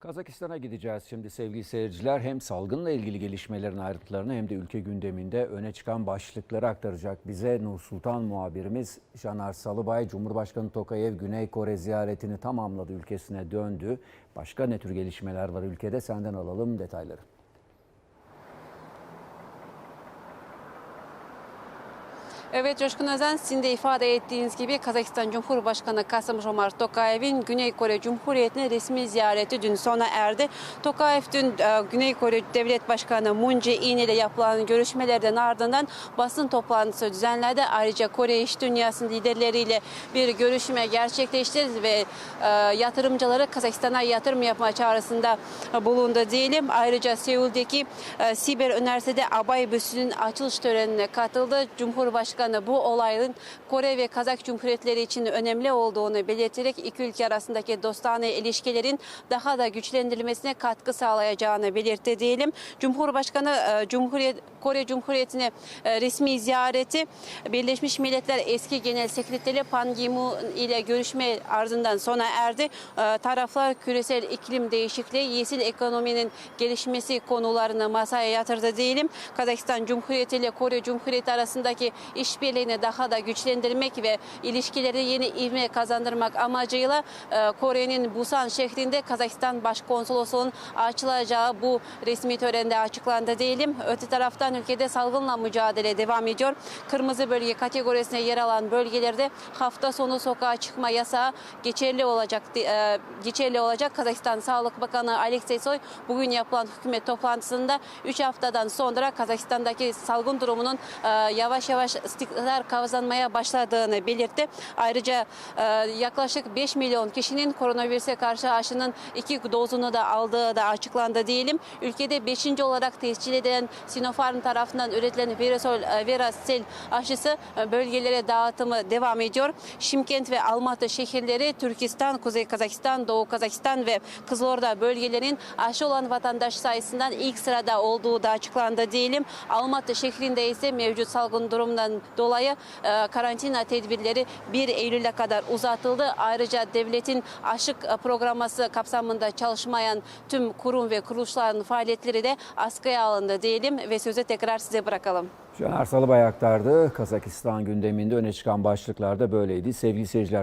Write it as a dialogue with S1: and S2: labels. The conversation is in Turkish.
S1: Kazakistan'a gideceğiz şimdi sevgili seyirciler. Hem salgınla ilgili gelişmelerin ayrıntılarını hem de ülke gündeminde öne çıkan başlıkları aktaracak bize Nur Sultan muhabirimiz Caner Salıbay. Cumhurbaşkanı Tokayev Güney Kore ziyaretini tamamladı, ülkesine döndü. Başka ne tür gelişmeler var ülkede senden alalım detayları.
S2: Evet Coşkun Özen sizin de ifade ettiğiniz gibi Kazakistan Cumhurbaşkanı Kasım Jomart Tokayev'in Güney Kore Cumhuriyeti'ne resmi ziyareti dün sona erdi. Tokayev dün e, Güney Kore Devlet Başkanı Moon Jae-in ile yapılan görüşmelerden ardından basın toplantısı düzenledi. Ayrıca Kore iş dünyasının liderleriyle bir görüşme gerçekleştirdi ve e, yatırımcıları Kazakistan'a yatırım yapma çağrısında bulundu diyelim. Ayrıca Seul'deki e, Siber Üniversitede Abay Büsü'nün açılış törenine katıldı. Cumhurbaşkanı bu olayın Kore ve Kazak Cumhuriyetleri için önemli olduğunu belirterek iki ülke arasındaki dostane ilişkilerin daha da güçlendirilmesine katkı sağlayacağını belirtti diyelim. Cumhurbaşkanı e, Cumhuriyet Kore Cumhuriyeti'ne e, resmi ziyareti Birleşmiş Milletler eski Genel Sekreteri Pan Ki-moon ile görüşme ardından sona erdi. E, Taraflar küresel iklim değişikliği, yeşil ekonominin gelişmesi konularını masaya yatırdı diyelim. Kazakistan Cumhuriyeti ile Kore Cumhuriyeti arasındaki işbirliğini daha da güçlendirmek ve ilişkileri yeni ivme kazandırmak amacıyla e, Kore'nin Busan şehrinde Kazakistan Başkonsolosluğu'nun açılacağı bu resmi törende açıklandı diyelim. Öte taraftan ülkede salgınla mücadele devam ediyor. Kırmızı bölge kategorisine yer alan bölgelerde hafta sonu sokağa çıkma yasağı geçerli olacak. e, geçerli olacak. Kazakistan Sağlık Bakanı Alexey Soy bugün yapılan hükümet toplantısında 3 haftadan sonra Kazakistan'daki salgın durumunun e, yavaş yavaş istikrar kazanmaya başladığını belirtti. Ayrıca e, yaklaşık 5 milyon kişinin koronavirüse karşı aşının iki dozunu da aldığı da açıklandı diyelim. Ülkede 5. olarak tescil edilen Sinopharm tarafından üretilen Verosol, e, Veracel aşısı e, bölgelere dağıtımı devam ediyor. Şimkent ve Almatı şehirleri Türkistan, Kuzey Kazakistan, Doğu Kazakistan ve Kızılorda bölgelerinin aşı olan vatandaş sayısından ilk sırada olduğu da açıklandı diyelim. Almatı şehrinde ise mevcut salgın durumundan dolayı e, karantina tedbirleri 1 Eylül'e kadar uzatıldı. Ayrıca devletin aşık e, programması kapsamında çalışmayan tüm kurum ve kuruluşların faaliyetleri de askıya alındı diyelim ve sözü tekrar size bırakalım.
S1: Caner Salıbay aktardı. Kazakistan gündeminde öne çıkan başlıklar da böyleydi. Sevgili seyirciler